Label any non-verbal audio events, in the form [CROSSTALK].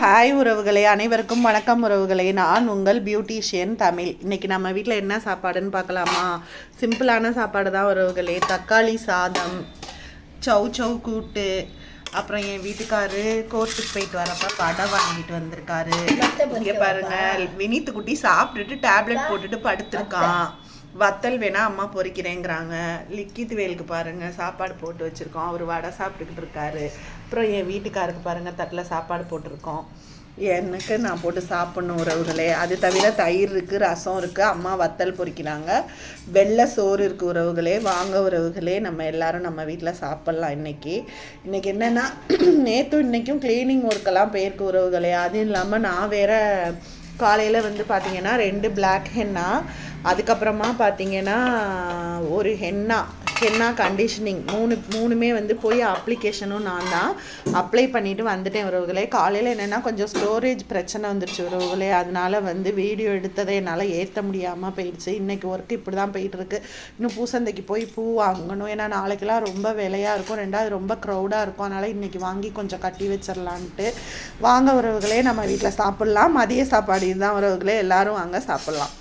Hi உறவுகளே. அனைவருக்கும் வணக்கம் உறவுகளே. நான் உங்கள் பியூட்டிஷியன் தமிழ். இன்னைக்கு நம்ம வீட்டில் என்ன சாப்பாடுன்னு பார்க்கலாமா? சிம்பிளான சாப்பாடு தான் உறவுகளே. தக்காளி சாதம் சௌ சௌ கூட்டு அப்புறம் என் வீட்டுக்காரு கோர்ட்டுக்கு போயிட்டு வரப்ப படம் வாங்கிட்டு வந்திருக்காரு. இங்கே பாருங்க வினீத்து குட்டி சாப்பிட்டுட்டு டேப்லெட் போட்டுட்டு படுத்திருக்கான். வத்தல் வேணால் அம்மா பொறிக்கிறேங்கிறாங்க. லிக்கித் வேலுக்கு பாருங்கள் சாப்பாடு போட்டு வச்சுருக்கோம். அவர் வடை சாப்பிட்டுக்கிட்டு இருக்காரு. அப்புறம் என் வீட்டுக்காருக்கு பாருங்கள் தட்டில் சாப்பாடு போட்டிருக்கோம். எனக்கு நான் போட்டு சாப்பிட்ணும் உறவுகளே. அது தவிர தயிர் இருக்குது ரசம் இருக்குது அம்மா வத்தல் பொறிக்கிறாங்க. வெள்ளை சோறு இருக்குது உறவுகளே வாங்க உறவுகளே நம்ம எல்லாரும் நம்ம வீட்டில் சாப்பிட்லாம் இன்றைக்கி இன்றைக்கி என்னென்னா [CLEARS THROAT] நேற்றும் இன்றைக்கும் க்ளீனிங் ஒர்க்கெல்லாம் போயிருக்கு உறவுகளே. அதுவும் இல்லாமல் நான் வேற காலையில் வந்து பார்த்தீங்கன்னா ரெண்டு பிளாக் ஹென்னா அதுக்கப்புறமா பார்த்தீங்கன்னா ஒரு ஹென்னா ஹென்னா கண்டிஷனிங் மூணு மூணுமே வந்து போய் அப்ளிகேஷனும் நான் தான் அப்ளை பண்ணிவிட்டு வந்துட்டேன் உறவுகளே காலையில் என்னென்னா கொஞ்சம் ஸ்டோரேஜ் பிரச்சனை வந்துருச்சு உறவுகளே அதனால வந்து வீடியோ எடுத்ததை என்னால் ஏற்ற முடியாமல் போயிடுச்சு. இன்றைக்கி ஒர்க் இப்படி தான் போயிட்டுருக்கு. இன்னும் பூசந்தைக்கு போய் பூ வாங்கணும். ஏன்னா நாளைக்கெல்லாம் ரொம்ப விலையாக இருக்கும். ரெண்டாவது ரொம்ப க்ரௌடாக இருக்கும். அதனால் இன்றைக்கி வாங்கி கொஞ்சம் கட்டி வச்சிடலான்ட்டு வாங்க உறவுகளே நம்ம வீட்டில் சாப்பிட்லாம். மதிய சாப்பாடு இதுதான் உறவுகளே எல்லோரும் வாங்க சாப்பிட்லாம்.